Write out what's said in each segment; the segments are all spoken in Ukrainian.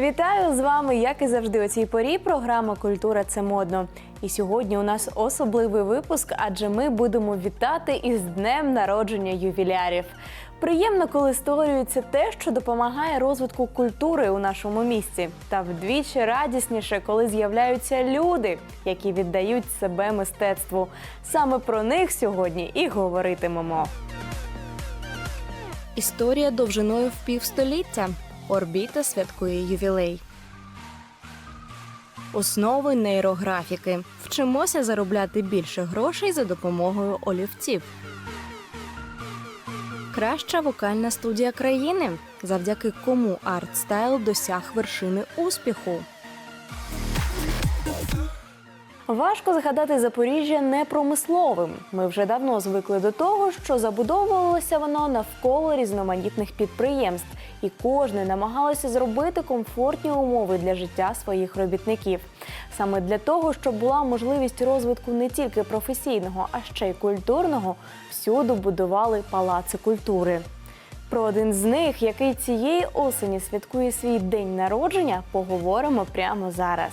Вітаю з вами, як і завжди, у цій порі. Програма Культура це модно. І сьогодні у нас особливий випуск, адже ми будемо вітати із днем народження ювілярів. Приємно, коли створюється те, що допомагає розвитку культури у нашому місті, та вдвічі радісніше, коли з'являються люди, які віддають себе мистецтву. Саме про них сьогодні і говоритимемо. Історія довжиною в півстоліття. Орбіта святкує ювілей. Основи нейрографіки. Вчимося заробляти більше грошей за допомогою олівців. Краща вокальна студія країни, завдяки кому артстайл досяг вершини успіху. Важко згадати Запоріжжя непромисловим. Ми вже давно звикли до того, що забудовувалося воно навколо різноманітних підприємств, і кожне намагалося зробити комфортні умови для життя своїх робітників. Саме для того, щоб була можливість розвитку не тільки професійного, а ще й культурного, всюди будували палаци культури. Про один з них, який цієї осені святкує свій день народження, поговоримо прямо зараз.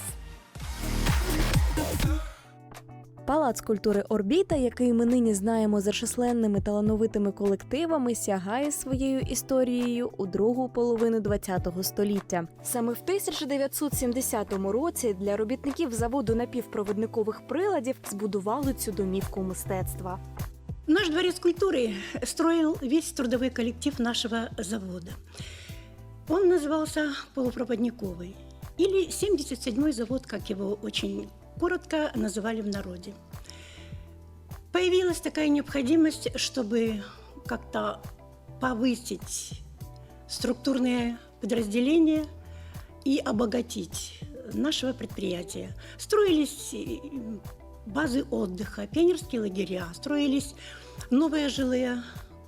Палац культури Орбіта, який ми нині знаємо за численними талановитими колективами, сягає своєю історією у другу половину ХХ століття. Саме в 1970 році для робітників заводу напівпровідникових приладів збудували цю домівку мистецтва. Наш дворец культуры строил весь трудовой коллектив нашего завода. Он назывался полупроводниковый или 77-й завод, как его очень коротко называли в народе. Появилась такая необходимость, чтобы как-то повысить структурные подразделения и обогатить нашего предприятия. Строились э, базы отдыха, пионерские лагеря, строились новые жилые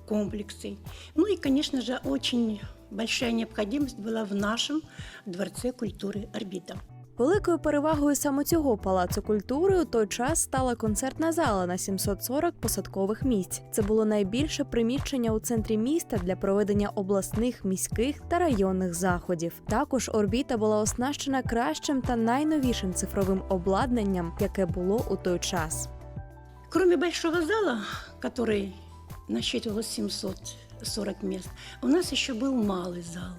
комплексы. Ну и, конечно же, очень большая необходимость была в нашем Дворце культуры «Орбита». Великою перевагою саме цього палацу культури у той час стала концертна зала на 740 посадкових місць. Це було найбільше приміщення у центрі міста для проведення обласних, міських та районних заходів. Також орбіта була оснащена кращим та найновішим цифровим обладнанням, яке було у той час. Кроме большого зала, который насчитывал 740 мест, у нас еще был малый зал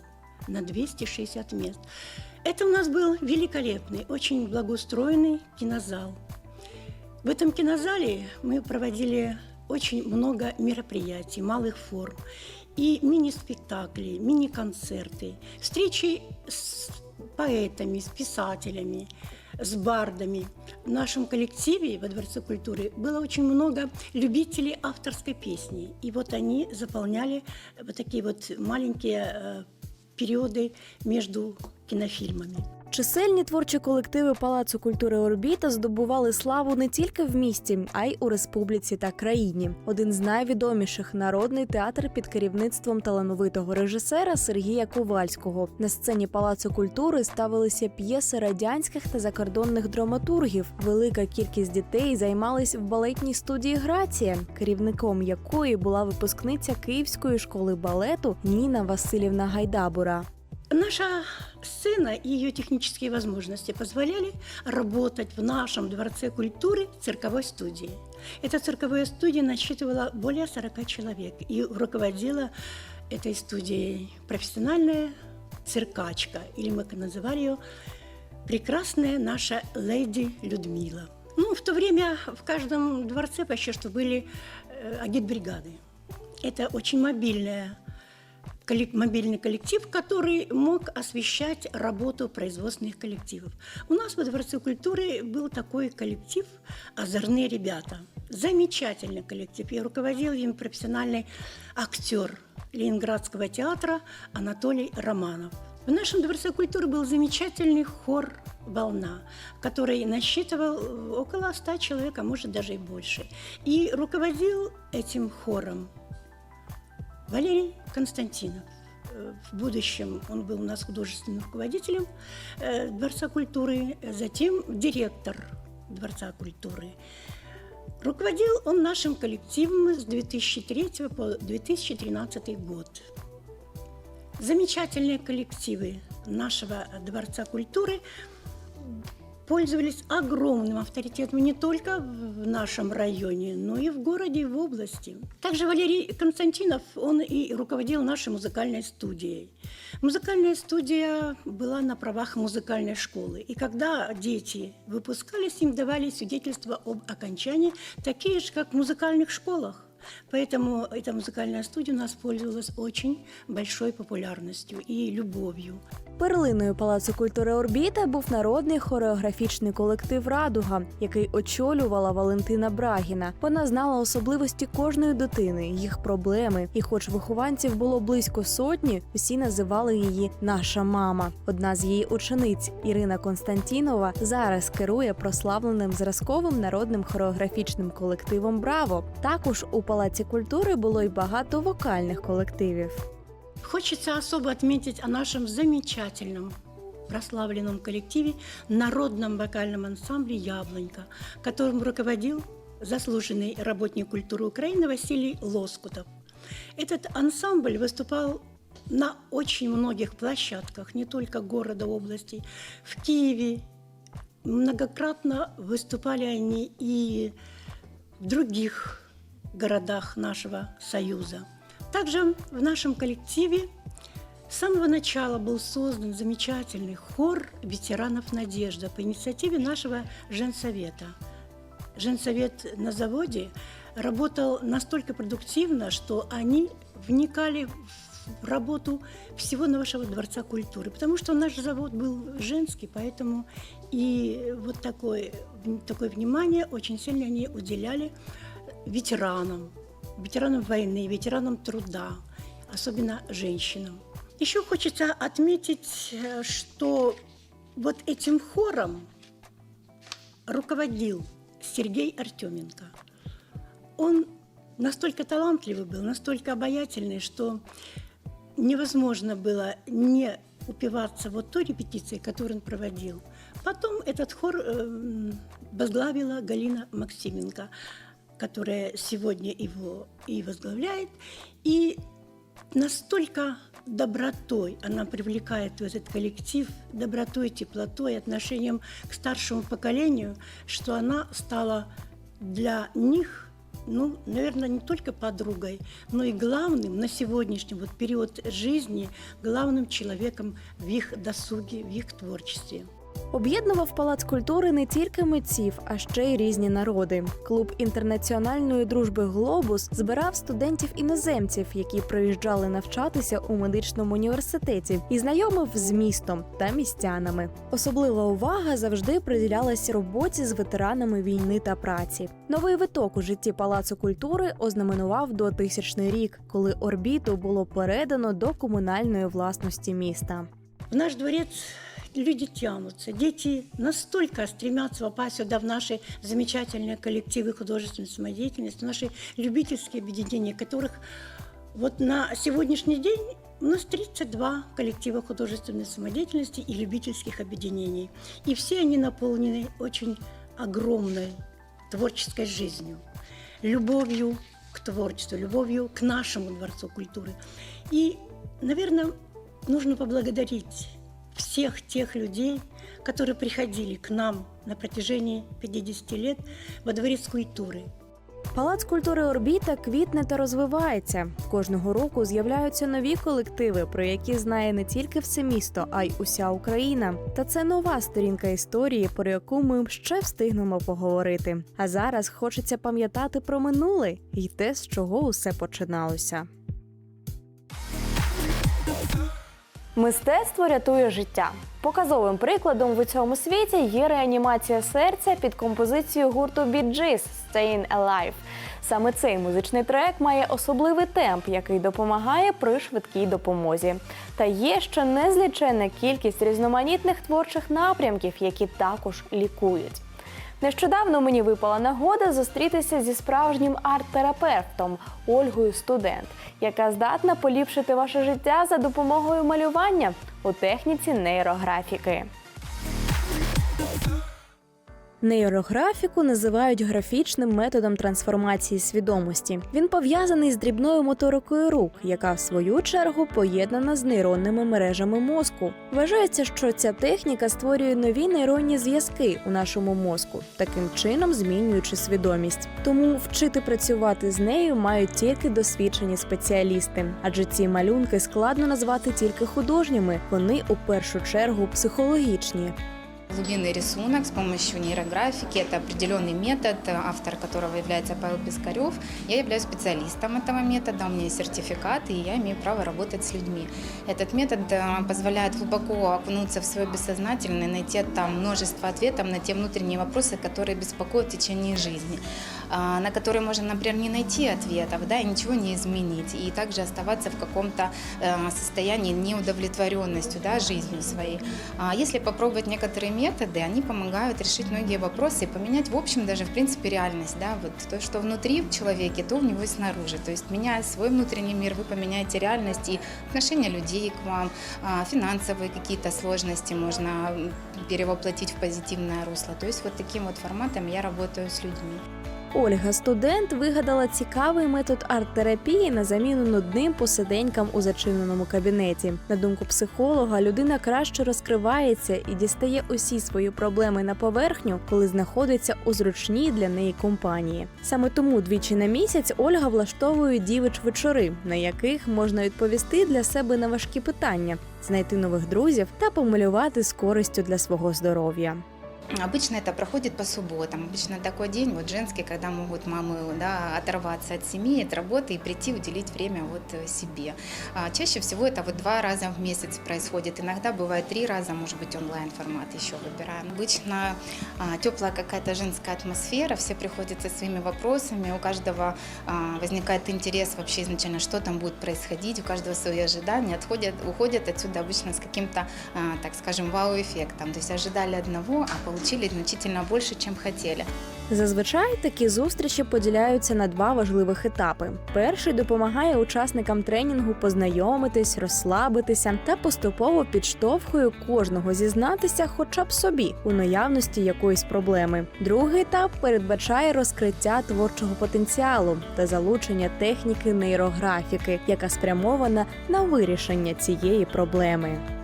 на 260 мест. Это у нас был великолепный, очень благоустроенный кинозал. В этом кинозале мы проводили очень много мероприятий, малых форм, и мини-спектакли, мини-концерты, встречи с поэтами, с писателями, с бардами. В нашем коллективе во Дворце культуры было очень много любителей авторской песни. И вот они заполняли вот такие вот маленькие э, периоды между кінофільмами. Чисельні творчі колективи Палацу культури Орбіта здобували славу не тільки в місті, а й у республіці та країні. Один з найвідоміших народний театр під керівництвом талановитого режисера Сергія Ковальського. На сцені Палацу культури ставилися п'єси радянських та закордонних драматургів. Велика кількість дітей займались в балетній студії Грація, керівником якої була випускниця Київської школи балету Ніна Васильівна Гайдабура. Наша сцена и ее технические возможности позволяли работать в нашем Дворце культуры цирковой студии. Эта цирковая студия насчитывала более 40 человек и руководила этой студией профессиональная циркачка, или мы называли ее прекрасная наша леди Людмила. Ну, в то время в каждом дворце почти что были э, агитбригады. Это очень мобильная коллек- мобильный коллектив, который мог освещать работу производственных коллективов. У нас во Дворце культуры был такой коллектив «Озорные ребята». Замечательный коллектив. И руководил им профессиональный актер Ленинградского театра Анатолий Романов. В нашем Дворце культуры был замечательный хор «Волна», который насчитывал э, около 100 человек, а может даже и больше. И руководил этим хором Валерий Константинов. Э, В будущем он был у нас художественным руководителем э, Дворца культуры, э, затем директор Дворца культуры. Руководил он нашим коллективом с 2003 по 2013 год. Замечательные коллективы нашего Дворца культуры пользовались огромным авторитетом не только в нашем районе, но и в городе, и в области. Также Валерий Константинов, он и руководил нашей музыкальной студией. Музыкальная студия была на правах музыкальной школы. И когда дети выпускались, им давали свидетельства об окончании, такие же, как в музыкальных школах. Поэтому эта музыкальная студия у нас пользовалась очень большой популярностью и любовью. Перлиною Палацу культури Орбіта був народний хореографічний колектив Радуга, який очолювала Валентина Брагіна. Вона знала особливості кожної дитини, їх проблеми. І, хоч вихованців було близько сотні, всі називали її наша мама. Одна з її учениць Ірина Константінова зараз керує прославленим зразковим народним хореографічним колективом Браво. Також у Палаці культури було й багато вокальних колективів. Хочется особо отметить о нашем замечательном прославленном коллективе народном вокальном ансамбле «Яблонька», которым руководил заслуженный работник культуры Украины Василий Лоскутов. Этот ансамбль выступал на очень многих площадках, не только города, области. В Киеве многократно выступали они и в других городах нашего Союза. Также в нашем коллективе с самого начала был создан замечательный хор ветеранов «Надежда» по инициативе нашего женсовета. Женсовет на заводе работал настолько продуктивно, что они вникали в работу всего нашего Дворца культуры, потому что наш завод был женский, поэтому и вот такое, такое внимание очень сильно они уделяли ветеранам, ветеранам войны, ветеранам труда, особенно женщинам. Еще хочется отметить, э, что вот этим хором руководил Сергей Артеменко. Он настолько талантливый был, настолько обаятельный, что невозможно было не упиваться вот той репетицией, которую он проводил. Потом этот хор э, возглавила Галина Максименко, которая сегодня его и возглавляет. И настолько добротой она привлекает в этот коллектив, добротой, теплотой, отношением к старшему поколению, что она стала для них, ну, наверное, не только подругой, но и главным на сегодняшний вот период жизни, главным человеком в их досуге, в их творчестве. Об'єднував палац культури не тільки митців, а ще й різні народи. Клуб інтернаціональної дружби Глобус збирав студентів іноземців, які приїжджали навчатися у медичному університеті, і знайомив з містом та містянами. Особлива увага завжди приділялась роботі з ветеранами війни та праці. Новий виток у житті палацу культури ознаменував 2000 рік, коли орбіту було передано до комунальної власності міста. В наш дворец люди тянутся, дети настолько стремятся попасть сюда в наши замечательные коллективы художественной самодеятельности, в наши любительские объединения, которых вот на сегодняшний день у нас 32 коллектива художественной самодеятельности и любительских объединений. И все они наполнены очень огромной творческой жизнью, любовью к творчеству, любовью к нашему Дворцу культуры. И, наверное, нужно поблагодарить всех тех людей, которые приходили к нам на протяжении 50 лет во Дворец культуры. Палац культури Орбіта квітне та розвивається. Кожного року з'являються нові колективи, про які знає не тільки все місто, а й уся Україна. Та це нова сторінка історії, про яку ми ще встигнемо поговорити. А зараз хочеться пам'ятати про минуле і те, з чого усе починалося. Мистецтво рятує життя. Показовим прикладом в цьому світі є реанімація серця під композицію гурту Gees «Staying Alive». Саме цей музичний трек має особливий темп, який допомагає при швидкій допомозі. Та є ще незліченна кількість різноманітних творчих напрямків, які також лікують. Нещодавно мені випала нагода зустрітися зі справжнім арт-терапевтом Ольгою Студент, яка здатна поліпшити ваше життя за допомогою малювання у техніці нейрографіки. Нейрографіку називають графічним методом трансформації свідомості. Він пов'язаний з дрібною моторикою рук, яка в свою чергу поєднана з нейронними мережами мозку. Вважається, що ця техніка створює нові нейронні зв'язки у нашому мозку, таким чином змінюючи свідомість. Тому вчити працювати з нею мають тільки досвідчені спеціалісти, адже ці малюнки складно назвати тільки художніми. Вони у першу чергу психологічні. Глубинный рисунок с помощью нейрографики. Это определенный метод, автор которого является Павел Пискарев. Я являюсь специалистом этого метода, у меня есть сертификат, и я имею право работать с людьми. Этот метод э, позволяет глубоко окунуться в свое бессознательное, найти там множество ответов на те внутренние вопросы, которые беспокоят в течение жизни, на которые можно, например, не найти ответов, да, и ничего не изменить, и также оставаться в каком-то э, состоянии неудовлетворенностью, да, жизнью своей. А Если попробовать некоторые методы, они помогают решить многие вопросы и поменять, в общем, даже в принципе реальность, да, вот то, что внутри в человеке, то у него и снаружи. То есть, меняя свой внутренний мир, вы поменяете реальность и отношение людей к вам, а, финансовые какие-то сложности можно перевоплотить в позитивное русло. То есть, вот таким вот форматом я работаю с людьми. Ольга, студент, вигадала цікавий метод арт-терапії на заміну нудним посиденькам у зачиненому кабінеті. На думку психолога, людина краще розкривається і дістає усі свої проблеми на поверхню, коли знаходиться у зручній для неї компанії. Саме тому двічі на місяць Ольга влаштовує дівич вечори, на яких можна відповісти для себе на важкі питання, знайти нових друзів та помалювати з користю для свого здоров'я. Обычно это проходит по субботам. Обычно такой день вот женский, когда могут мамы да, оторваться от семьи, от работы и прийти уделить время вот э, себе. А, Чаще всего это вот два раза в месяц происходит. Иногда бывает три раза, может быть онлайн формат еще выбираем. Обычно а, теплая какая-то женская атмосфера, все приходят со своими вопросами, у каждого а, возникает интерес вообще изначально, что там будет происходить, у каждого свои ожидания, отходят, уходят отсюда обычно с каким-то, а, так скажем, вау-эффектом. То есть ожидали одного, а получили значительно больше, чем хотели. Зазвичай такі зустрічі поділяються на два важливих етапи. Перший допомагає учасникам тренінгу познайомитись, розслабитися та поступово підштовхує кожного зізнатися, хоча б собі у наявності якоїсь проблеми. Другий етап передбачає розкриття творчого потенціалу та залучення техніки нейрографіки, яка спрямована на вирішення цієї проблеми.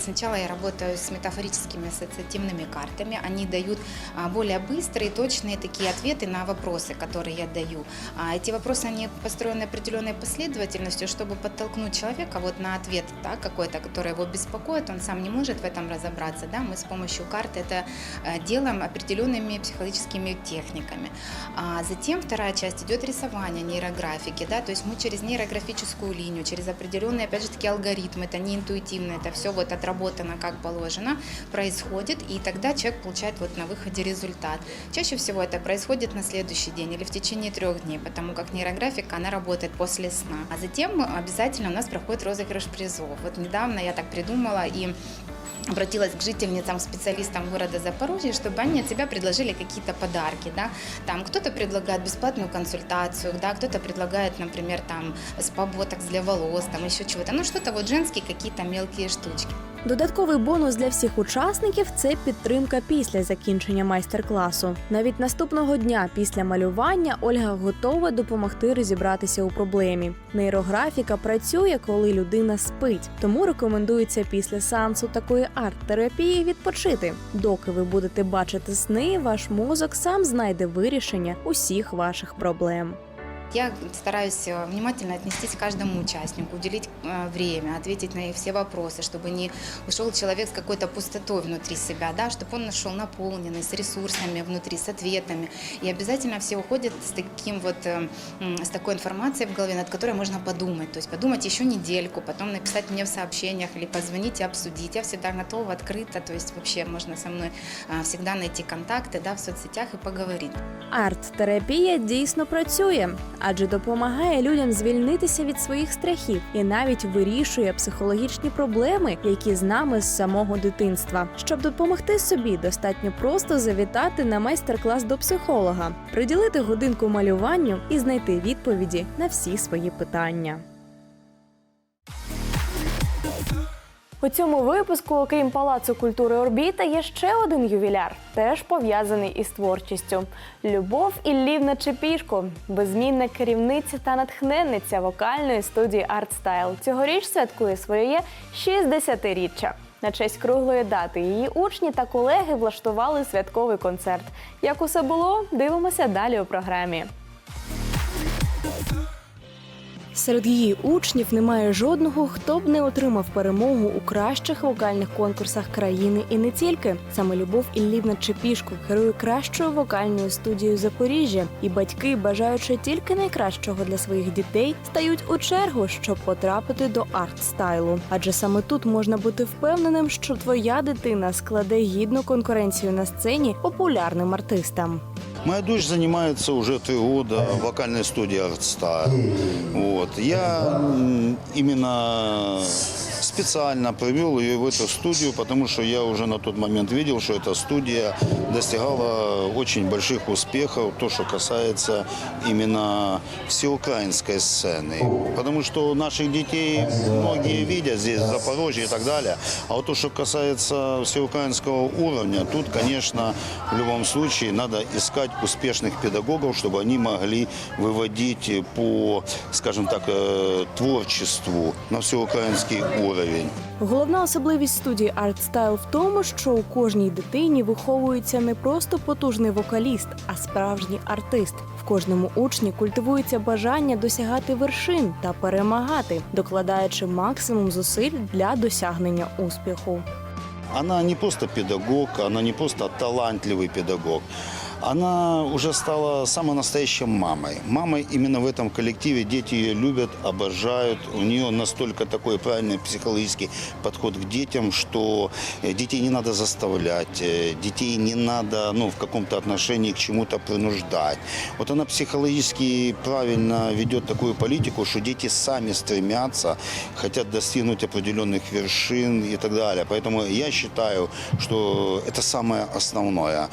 Сначала я работаю с метафорическими ассоциативными картами. Они дают а, более быстрые, точные такие ответы на вопросы, которые я даю. А Эти вопросы, они построены определенной последовательностью, чтобы подтолкнуть человека вот на ответ да, какой-то, который его беспокоит, он сам не может в этом разобраться. Да? Мы с помощью карты это э, делаем определенными психологическими техниками. А затем вторая часть идет рисование нейрографики, да, то есть мы через нейрографическую линию, через определенные, опять же таки, алгоритмы, это не интуитивно, это все вот отработано как положено, происходит, и тогда человек получает вот на выходе результат. Чаще всего это происходит на следующий день или в течение трех дней, потому как нейрографика, она работает после сна. А затем обязательно у нас проходит розыгрыш призов. Вот недавно я так придумала и обратилась к жительницам, специалистам города Запорожья, чтобы они от себя предложили какие-то подарки, да, там кто-то предлагает бесплатную консультацию, да, кто-то предлагает, например, там спа-ботокс для волос, там еще чего-то, ну что-то вот женские какие-то мелкие штучки. Додатковий бонус для всіх учасників це підтримка після закінчення майстер-класу. Навіть наступного дня після малювання Ольга готова допомогти розібратися у проблемі. Нейрографіка працює, коли людина спить, тому рекомендується після сеансу такої арт-терапії відпочити. Доки ви будете бачити сни, ваш мозок сам знайде вирішення усіх ваших проблем. Я стараюсь э, внимательно отнестись к каждому участнику, уделить э, время, ответить на все вопросы, чтобы не ушел человек с какой-то пустотой внутри себя, да, чтобы он нашел наполненный, с ресурсами внутри, с ответами. И обязательно все уходят с таким вот, э, м, с такой информацией в голове, над которой можно подумать. То есть подумать еще недельку, потом написать мне в сообщениях или позвонить и обсудить. Я всегда готова, открыта, то есть вообще можно со мной а, всегда найти контакты, да, в соцсетях и поговорить. Арт-терапія дійсно працює, адже допомагає людям звільнитися від своїх страхів і навіть вирішує психологічні проблеми, які з нами з самого дитинства. Щоб допомогти собі, достатньо просто завітати на майстер-клас до психолога, приділити годинку малюванню і знайти відповіді на всі свої питання. У цьому випуску, окрім палацу культури Орбіта, є ще один ювіляр, теж пов'язаний із творчістю. Любов Іллівна Чепішко, безмінна керівниця та натхненниця вокальної студії «Артстайл». Цьогоріч святкує своє 60-річчя. На честь круглої дати її учні та колеги влаштували святковий концерт. Як усе було, дивимося далі у програмі. Серед її учнів немає жодного, хто б не отримав перемогу у кращих вокальних конкурсах країни і не тільки. Саме Любов Іллівна Чепішко керує кращою вокальною студією Запоріжжя, і батьки, бажаючи тільки найкращого для своїх дітей, стають у чергу, щоб потрапити до арт-стайлу. Адже саме тут можна бути впевненим, що твоя дитина складе гідну конкуренцію на сцені популярним артистам. Моя дочь занимается уже три года в вокальной студии «Артстар». Вот. Я именно специально привел ее в эту студию, потому что я уже на тот момент видел, что эта студия достигала очень больших успехов, то, что касается именно всеукраинской сцены. Потому что наших детей многие видят здесь, в Запорожье и так далее. А вот то, что касается всеукраинского уровня, тут, конечно, в любом случае надо искать успешных педагогов, чтобы они могли выводить по, скажем так, э, творчеству на всеукраинский уровень. Головна особливість студії «Артстайл» в тому, що у кожній дитині виховується не просто потужний вокаліст, а справжній артист. В кожному учні культивується бажання досягати вершин та перемагати, докладаючи максимум зусиль для досягнення успіху. Она не просто педагог, она не просто талантливый педагог. Она уже стала самой настоящей мамой. Мамой именно в этом коллективе. Дети ее любят, обожают. У нее настолько такой правильный психологический подход к детям, что э, детей не надо заставлять, э, детей не надо ну, в каком-то отношении к чему-то принуждать. Вот она психологически правильно ведет такую политику, что дети сами стремятся, хотят достигнуть определенных вершин и так далее. Поэтому я считаю, что это самое основное.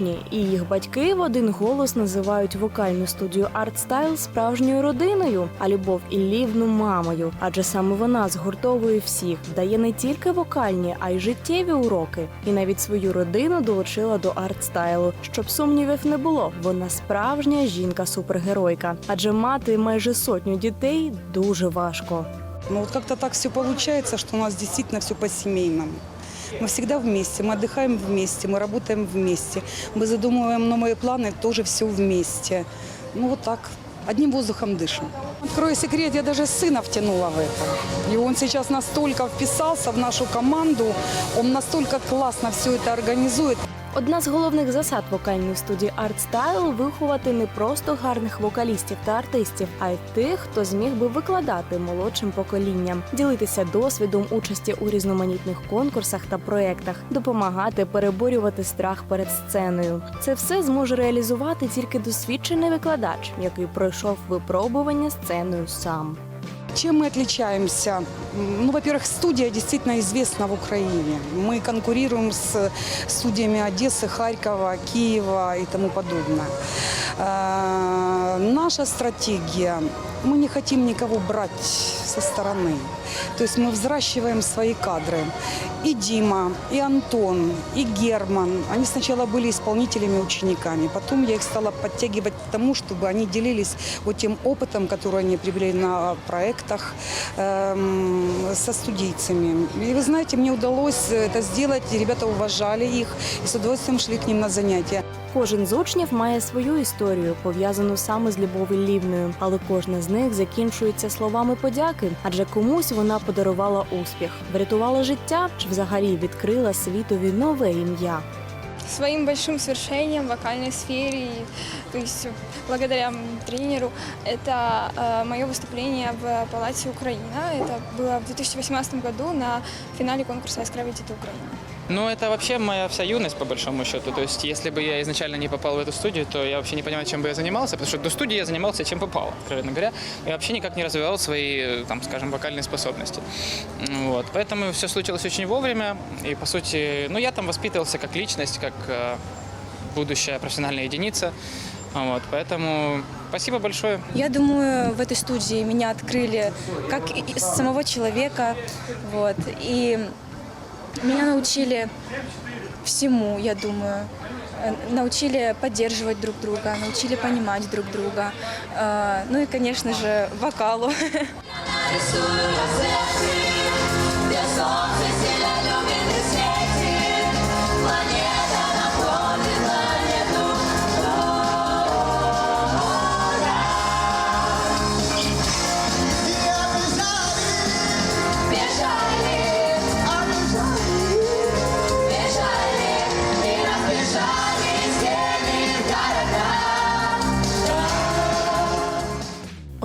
Учні, і їх батьки в один голос називають вокальну студію «Артстайл» справжньою родиною, а Любов Іллівну мамою. Адже саме вона згуртовує всіх, дає не тільки вокальні, а й життєві уроки. І навіть свою родину долучила до артстайлу. Щоб сумнівів не було, вона справжня жінка-супергеройка. Адже мати майже сотню дітей дуже важко. Но вот как-то так все получается, что у нас действительно все по-семейному. Мы всегда вместе, мы отдыхаем вместе, мы работаем вместе, мы задумываем новые планы, тоже все вместе. Ну вот так, одним воздухом дышим. Открою секрет, я даже сына втянула в это. И он сейчас настолько вписался в нашу команду, он настолько классно все это организует. Одна з головних засад вокальної студії «Артстайл» – виховати не просто гарних вокалістів та артистів, а й тих, хто зміг би викладати молодшим поколінням, ділитися досвідом участі у різноманітних конкурсах та проєктах, допомагати переборювати страх перед сценою. Це все зможе реалізувати тільки досвідчений викладач, який пройшов випробування сценою сам. Чем мы отличаемся? М, Ну, во-первых, студия действительно известна в Украине. Мы конкурируем с студиями Одессы, Харькова, Киева и тому подобное. Э, Наша стратегия, мы не хотим никого брать со стороны. То есть мы взращиваем свои кадры. И Дима, и Антон, и Герман, они сначала были исполнителями, учениками. Потом я их стала подтягивать к тому, чтобы они делились вот тем опытом, который они приобрели на проектах эм, со студийцами. И вы знаете, мне удалось это сделать, и ребята уважали их и с удовольствием шли к ним на занятия. Кожен з учнів має свою історію, пов'язану саме з Любов'ю Лівною, але кожна з них закінчується словами подяки, адже комусь вона подарувала успіх, врятувала життя чи взагалі відкрила світові нове ім'я. своим большим свершением в вокальной сфере. И, то есть благодаря м, тренеру это мое выступление в Палате Украина. Это было в 2018 году на финале конкурса «Искра видит Украина». Ну, это вообще моя вся юность, по большому счету. То есть, если бы я изначально не попал в эту студию, то я вообще не понимаю, чем бы я занимался, потому что до студии я занимался чем попал, откровенно говоря. Я вообще никак не развивал свои, там, скажем, вокальные способности. Вот. Поэтому все случилось очень вовремя. И, по сути, ну, я там воспитывался как личность, как э, будущая профессиональная единица. Вот. Поэтому спасибо большое. Я думаю, в этой студии меня открыли как самого человека, вот, и меня научили всему, я думаю. Э, Научили поддерживать друг друга, научили понимать друг друга. Э, Ну и, конечно же, вокалу.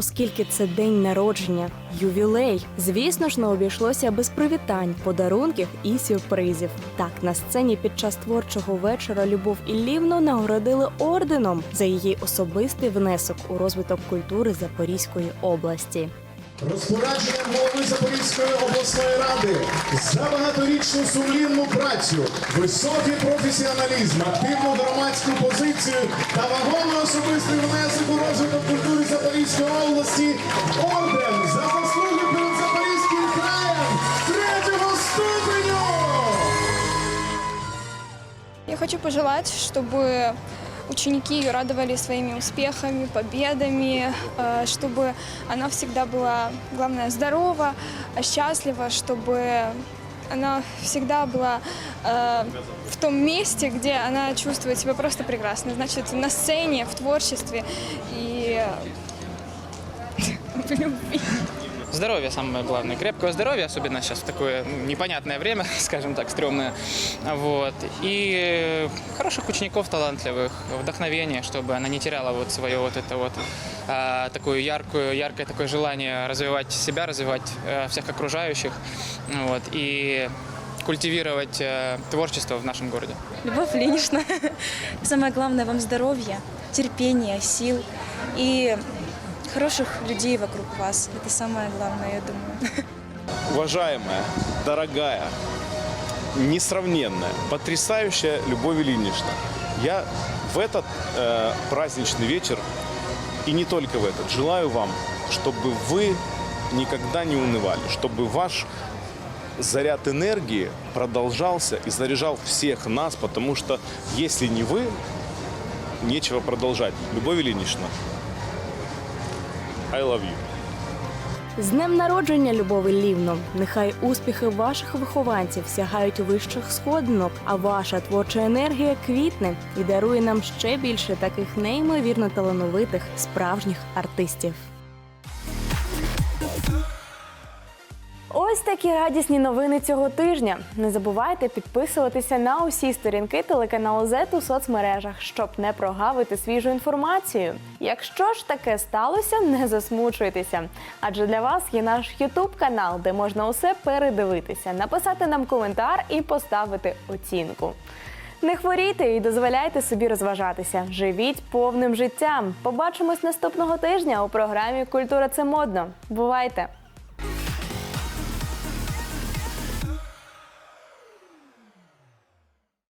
Оскільки це день народження, ювілей, звісно ж, не обійшлося без привітань, подарунків і сюрпризів. Так, на сцені під час творчого вечора Любов Іллівну нагородили орденом за її особистий внесок у розвиток культури Запорізької області. Розпорядженням голови Запорізької обласної ради за багаторічну сумлінну працю, високий професіоналізм, активну громадську позицію та вагомий особистий внесок у розвиток культури Запорізької області орден за заслуги перед Запорізьким краєм третього ступеню. Я хочу пожелать, чтобы ученики ее радовали своими успехами, победами, э, чтобы она всегда была, главное, здорова, а счастлива, чтобы она всегда была э, в том месте, где она чувствует себя просто прекрасно. Значит, на сцене, в творчестве и в любви. Здоровье самое главное, крепкого здоровья, особенно сейчас в такое непонятное время, скажем так, стрёмное. Вот. И хороших учеников талантливых, вдохновение, чтобы она не теряла вот свое вот это вот а, такую яркую, яркое такое желание развивать себя, развивать э, всех окружающих, вот, и культивировать э, творчество в нашем городе. Любовь Ильинична, самое главное вам здоровья, терпения, сил и хороших людей вокруг вас. Это самое главное, я думаю. уважаемая, дорогая, несравненная, потрясающая Любовь Ильинична. Я в этот э, праздничный вечер и не только в этот желаю вам, чтобы вы никогда не унывали, чтобы ваш заряд энергии продолжался и заряжал всех нас, потому что если не вы, нечего продолжать. Любовь Ильинична, I love you. З днем народження, Любови Лівно. Нехай успіхи ваших вихованців сягають вищих сходинок, а ваша творча енергія квітне і дарує нам ще більше таких неймовірно талановитих справжніх артистів. Ось такі радісні новини цього тижня. Не забувайте підписуватися на усі сторінки телеканалу Z у соцмережах, щоб не прогавити свіжу інформацію. Якщо ж таке сталося, не засмучуйтеся. Адже для вас є наш Ютуб канал, де можна усе передивитися, написати нам коментар і поставити оцінку. Не хворійте і дозволяйте собі розважатися. Живіть повним життям. Побачимось наступного тижня у програмі Культура це модно. Бувайте!